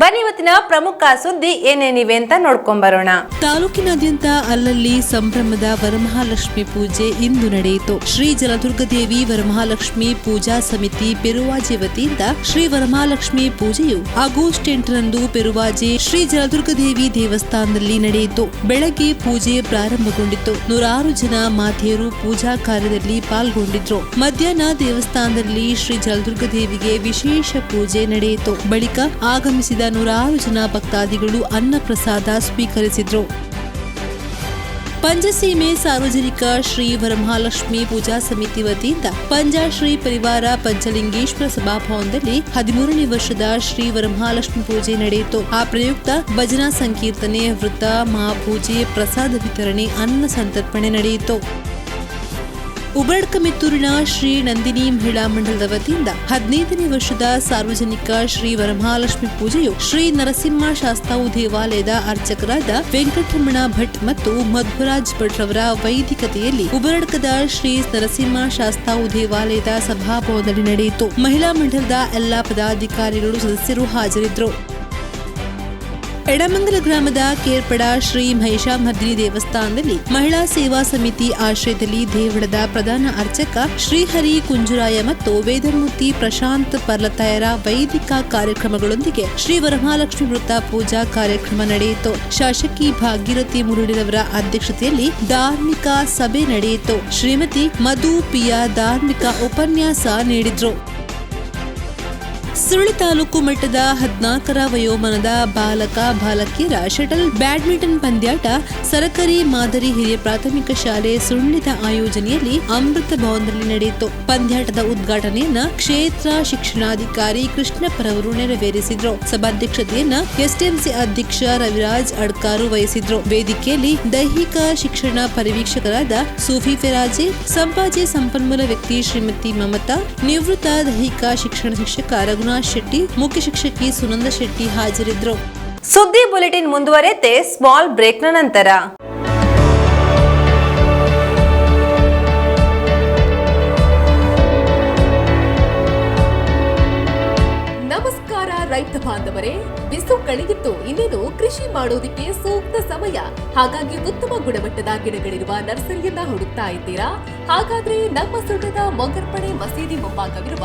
ಬನ್ನಿ ಇವತ್ತಿನ ಪ್ರಮುಖ ಸುದ್ದಿ ಏನೇನಿವೆ ಅಂತ ನೋಡ್ಕೊಂಡ್ ಬರೋಣ. ತಾಲೂಕಿನಾದ್ಯಂತ ಅಲ್ಲಲ್ಲಿ ಸಂಭ್ರಮದ ವರಮಹಾಲಕ್ಷ್ಮಿ ಪೂಜೆ ಇಂದು ನಡೆಯಿತು. ಶ್ರೀ ಜಲದುರ್ಗದೇವಿ ವರಮಹಾಲಕ್ಷ್ಮಿ ಪೂಜಾ ಸಮಿತಿ ಪೆರುವಾಜೆ ವತಿಯಿಂದ ಶ್ರೀ ವರಮಹಾಲಕ್ಷ್ಮಿ ಪೂಜೆಯು ಆಗಸ್ಟ್ ಎಂಟರಂದು ಪೆರುವಾಜಿ ಶ್ರೀ ಜಲದುರ್ಗದೇವಿ ದೇವಸ್ಥಾನದಲ್ಲಿ ನಡೆಯಿತು. ಬೆಳಗ್ಗೆ ಪೂಜೆ ಪ್ರಾರಂಭಗೊಂಡಿತ್ತು. ನೂರಾರು ಜನ ಮಾತೆಯರು ಪೂಜಾ ಕಾರ್ಯದಲ್ಲಿ ಪಾಲ್ಗೊಂಡಿದ್ರು. ಮಧ್ಯಾಹ್ನ ದೇವಸ್ಥಾನದಲ್ಲಿ ಶ್ರೀ ಜಲದುರ್ಗದೇವಿಗೆ ವಿಶೇಷ ಪೂಜೆ ನಡೆಯಿತು. ಬಳಿಕ ಆಗಮಿಸಿದ ನೂರಾರು ಜನ ಭಕ್ತಾದಿಗಳು ಅನ್ನ ಪ್ರಸಾದ ಸ್ವೀಕರಿಸಿದ್ರು. ಪಂಚಸೀಮೆ ಸಾರ್ವಜನಿಕ ಶ್ರೀ ವರಮಹಾಲಕ್ಷ್ಮಿ ಪೂಜಾ ಸಮಿತಿ ವತಿಯಿಂದ ಪಂಜಾಶ್ರೀ ಪರಿವಾರ ಪಂಚಲಿಂಗೇಶ್ವರ ಸಭಾಭವನದಲ್ಲಿ ಹದಿಮೂರನೇ ವರ್ಷದ ಶ್ರೀ ವರಮಹಾಲಕ್ಷ್ಮಿ ಪೂಜೆ ನಡೆಯಿತು. ಆ ಪ್ರಯುಕ್ತ ಭಜನಾ ಸಂಕೀರ್ತನೆ, ವೃತ್ತ, ಮಹಾಪೂಜೆ, ಪ್ರಸಾದ ವಿತರಣೆ, ಅನ್ನ ಸಂತರ್ಪಣೆ ನಡೆಯಿತು. ಉಬರಡ್ಕ ಮಿತ್ತೂರಿನ ಶ್ರೀ ನಂದಿನಿ ಮಹಿಳಾ ಮಂಡಲದ ವತಿಯಿಂದ ಹದಿನೈದನೇ ವರ್ಷದ ಸಾರ್ವಜನಿಕ ಶ್ರೀ ವರಮಹಾಲಕ್ಷ್ಮಿ ಪೂಜೆಯು ಶ್ರೀ ನರಸಿಂಹ ಶಾಸ್ತಾವು ದೇವಾಲಯದ ಅರ್ಚಕರಾದ ವೆಂಕಟರಮಣ ಭಟ್ ಮತ್ತು ಮಧ್ವರಾಜ್ ಭಟ್ ರವರ ವೈದಿಕತೆಯಲ್ಲಿ ಉಬರಡ್ಕದ ಶ್ರೀ ನರಸಿಂಹ ಶಾಸ್ತಾವು ದೇವಾಲಯದ ಸಭಾಭವನದಲ್ಲಿ ನಡೆಯಿತು. ಮಹಿಳಾ ಮಂಡಲದ ಎಲ್ಲಾ ಪದಾಧಿಕಾರಿಗಳು ಸದಸ್ಯರು ಹಾಜರಿದ್ದರು. ಎಡಮಂಗಲ ಗ್ರಾಮದ ಕೇರ್ಪಡ ಶ್ರೀ ಮಹಿಷಾಮರ್ದಿನಿ ದೇವಸ್ಥಾನದಲ್ಲಿ ಮಹಿಳಾ ಸೇವಾ ಸಮಿತಿ ಆಶ್ರಯದಲ್ಲಿ ದೇವಳದ ಪ್ರಧಾನ ಅರ್ಚಕ ಶ್ರೀಹರಿ ಕುಂಜುರಾಯ ಮತ್ತು ವೇದಮೂರ್ತಿ ಪ್ರಶಾಂತ್ ಪರ್ಲತಾಯರ ವೈದಿಕ ಕಾರ್ಯಕ್ರಮಗಳೊಂದಿಗೆ ಶ್ರೀ ವರಮಹಾಲಕ್ಷ್ಮಿ ವೃತ್ತ ಪೂಜಾ ಕಾರ್ಯಕ್ರಮ ನಡೆಯಿತು. ಶಾಸಕಿ ಭಾಗೀರಥಿ ಮುರುಳಿರವರ ಅಧ್ಯಕ್ಷತೆಯಲ್ಲಿ ಧಾರ್ಮಿಕ ಸಭೆ ನಡೆಯಿತು. ಶ್ರೀಮತಿ ಮಧು ಪಿಯಾ ಧಾರ್ಮಿಕ ಉಪನ್ಯಾಸ ನೀಡಿದ್ರು. ಸುರುಳಿ ತಾಲೂಕು ಮಟ್ಟದ ಹದಿನಾಲ್ಕರ ವಯೋಮಾನದ ಬಾಲಕ, ಬಾಲಕಿಯರ ಶಟಲ್ ಬ್ಯಾಡ್ಮಿಂಟನ್ ಪಂದ್ಯಾಟ ಸರಕಾರಿ ಮಾದರಿ ಹಿರಿಯ ಪ್ರಾಥಮಿಕ ಶಾಲೆ ಸುಳ್ಳಿದ ಆಯೋಜನೆಯಲ್ಲಿ ಅಮೃತ ಭವನದಲ್ಲಿ ನಡೆಯಿತು. ಪಂದ್ಯಾಟದ ಉದ್ಘಾಟನೆಯನ್ನ ಕ್ಷೇತ್ರ ಶಿಕ್ಷಣಾಧಿಕಾರಿ ಕೃಷ್ಣಪ್ಪರವರು ನೆರವೇರಿಸಿದ್ರು. ಸಭಾಧ್ಯಕ್ಷತೆಯನ್ನ ಎಸ್ಟಿಎಂಸಿ ಅಧ್ಯಕ್ಷ ರವಿರಾಜ್ ಅಡ್ಕಾರು ವಹಿಸಿದ್ರು. ವೇದಿಕೆಯಲ್ಲಿ ದೈಹಿಕ ಶಿಕ್ಷಣ ಪರಿವೀಕ್ಷಕರಾದ ಸೂಫಿ ಫೆರಾಜಿ, ಸಂಪಾಜಿ ಸಂಪನ್ಮೂಲ ವ್ಯಕ್ತಿ ಶ್ರೀಮತಿ ಮಮತಾ, ನಿವೃತ್ತ ದೈಹಿಕ ಶಿಕ್ಷಣ ಶಿಕ್ಷಕ ರಘುನಾಥ್ ಶೆಟ್ಟಿ ಮುಖ್ಯ ಶಿಕ್ಷಕಿ ಸುನಂದ ಶೆಟ್ಟಿ ಹಾಜರಿದ್ದರು ಸುದ್ದಿ ಬುಲೆಟಿನ್ ಮುಂದುವರೆತೆ ಸ್ಮಾಲ್ ಬ್ರೇಕ್ನ ನಂತರ. ನಮಸ್ಕಾರ ರೈತ ಬಾಂಧವರೇ. ಬಿಸು ಕಳೆದಿತ್ತು ಇನ್ನೇನು ಕೃಷಿ ಮಾಡೋದಿಕ್ಕೆ ಸೂಕ್ತ ಸಮಯ. ಹಾಗಾಗಿ ಉತ್ತಮ ಗುಣಮಟ್ಟದ ಗಿಡಗಳಿರುವ ನರ್ಸರಿಯನ್ನ ಹುಡುಕ್ತಾ ಇದ್ದೀರಾ? ಹಾಗಾದ್ರೆ ನಮ್ಮ ಸುಳ್ಯದ ಮೊಗರ್ಪಣೆ ಮಸೀದಿ ಮುಂಭಾಗವಿರುವ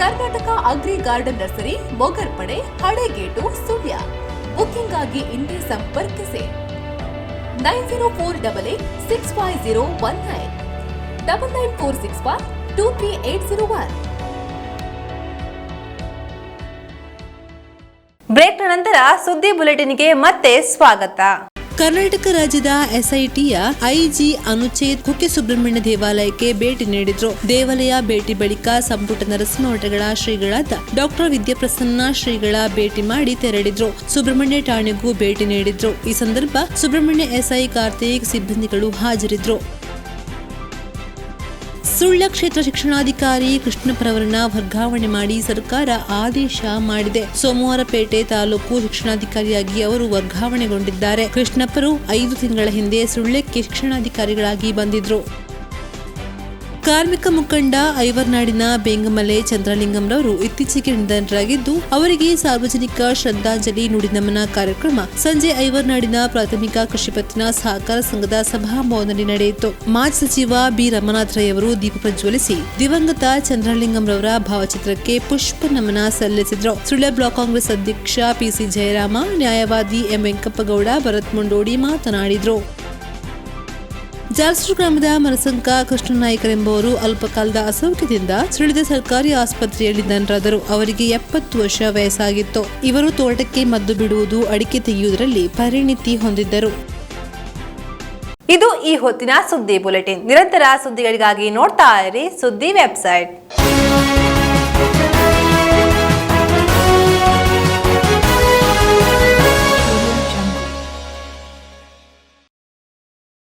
Karnataka agri garden nursery Mogarpade Halegate, Sullia. Booking ಆಗಿ ಇಂದೇ ಸಂಪರ್ಕಿಸಿ. Nine zero four double eight six five zero one nine. Double nine four six five two three eight zero one. Break ನಂತರ ಸುದ್ದಿ ಬುಲೆಟಿನ್ಗೆ ಮತ್ತೆ ಸ್ವಾಗತ. ಕರ್ನಾಟಕ ರಾಜ್ಯದ ಎಸ್ಐಟಿಯ ಐಜಿ ಅನುಚೇತ್ ಕುಕ್ಕೆ ಸುಬ್ರಹ್ಮಣ್ಯ ದೇವಾಲಯಕ್ಕೆ ಭೇಟಿ ನೀಡಿದ್ರು. ದೇವಾಲಯ ಭೇಟಿ ಬಳಿಕ ಸಂಪುಟ ನರಸಿಂಹಮಠಗಳ ಶ್ರೀಗಳಾದ ಡಾಕ್ಟರ್ ವಿದ್ಯಾಪ್ರಸನ್ನ ಶ್ರೀಗಳ ಭೇಟಿ ಮಾಡಿ ತೆರಳಿದ್ರು. ಸುಬ್ರಹ್ಮಣ್ಯ ಠಾಣೆಗೂ ಭೇಟಿ ನೀಡಿದ್ರು. ಈ ಸಂದರ್ಭ ಸುಬ್ರಹ್ಮಣ್ಯ ಎಸ್ಐ ಕಾರ್ತಿಕ್ ಸಿಬ್ಬಂದಿಗಳು ಹಾಜರಿದ್ರು. ಸುಳ್ಯ ಕ್ಷೇತ್ರ ಶಿಕ್ಷಣಾಧಿಕಾರಿ ಕೃಷ್ಣಪ್ಪರವರನ್ನ ವರ್ಗಾವಣೆ ಮಾಡಿ ಸರ್ಕಾರ ಆದೇಶ ಮಾಡಿದೆ. ಸೋಮವಾರಪೇಟೆ ತಾಲೂಕು ಶಿಕ್ಷಣಾಧಿಕಾರಿಯಾಗಿ ಅವರು ವರ್ಗಾವಣೆಗೊಂಡಿದ್ದಾರೆ. ಕೃಷ್ಣಪ್ಪರು ಐದು ತಿಂಗಳ ಹಿಂದೆ ಸುಳ್ಯಕ್ಕೆ ಶಿಕ್ಷಣಾಧಿಕಾರಿಗಳಾಗಿ ಬಂದಿದ್ರು. ಕಾರ್ಮಿಕ ಮುಖಂಡ ಐವರ್ನಾಡಿನ ಬೇಂಗಮಲೆ ಚಂದ್ರಲಿಂಗಂರವರು ಇತ್ತೀಚೆಗೆ ನಿಧನರಾಗಿದ್ದು, ಅವರಿಗೆ ಸಾರ್ವಜನಿಕ ಶ್ರದ್ಧಾಂಜಲಿ ನುಡಿನಮನ ಕಾರ್ಯಕ್ರಮ ಸಂಜೆ ಐವರ್ನಾಡಿನ ಪ್ರಾಥಮಿಕ ಕೃಷಿ ಪತ್ತಿನ ಸಹಕಾರ ಸಂಘದ ಸಭಾಭವನದಲ್ಲಿ ನಡೆಯಿತು. ಮಾಜಿ ಸಚಿವ ಬಿ. ರಮನಾಥ್ ರೈ ಅವರು ದೀಪ ಪ್ರಜ್ವಲಿಸಿ ದಿವಂಗತ ಚಂದ್ರಲಿಂಗಂರವರ ಭಾವಚಿತ್ರಕ್ಕೆ ಪುಷ್ಪ ನಮನ ಸಲ್ಲಿಸಿದರು. ಸುಳ್ಯ ಬ್ಲಾಕ್ ಕಾಂಗ್ರೆಸ್ ಅಧ್ಯಕ್ಷ ಪಿಸಿ ಜಯರಾಮ, ನ್ಯಾಯವಾದಿ ಎಂ ವೆಂಕಪ್ಪಗೌಡ, ಭರತ್ ಮುಂಡೋಡಿ ಮಾತನಾಡಿದ್ರು. ಜಾಲ್ಸೂರು ಗ್ರಾಮದ ಮರಸಂಕ ಕೃಷ್ಣನಾಯ್ಕರೆಂಬುವರು ಅಲ್ಪಕಾಲದ ಅಸೌಖ್ಯದಿಂದ ಸುಳಿದ ಸರ್ಕಾರಿ ಆಸ್ಪತ್ರೆಯಲ್ಲಿ ನಿಧನರಾದರು ಅವರಿಗೆ ಎಪ್ಪತ್ತು ವರ್ಷ ವಯಸ್ಸಾಗಿತ್ತು. ಇವರು ತೋಟಕ್ಕೆ ಮದ್ದು ಬಿಡುವುದು, ಅಡಿಕೆ ತೆಗೆಯುವುದರಲ್ಲಿ ಪರಿಣಿತಿ ಹೊಂದಿದ್ದರು. ಇದು ಈ ಹೊತ್ತಿನ ಸುದ್ದಿ ಬುಲೆಟಿನ್. ನಿರಂತರ ಸುದ್ದಿಗಳಿಗಾಗಿ ನೋಡ್ತಾ ಇರಿ ಸುದ್ದಿ ವೆಬ್ಸೈಟ್.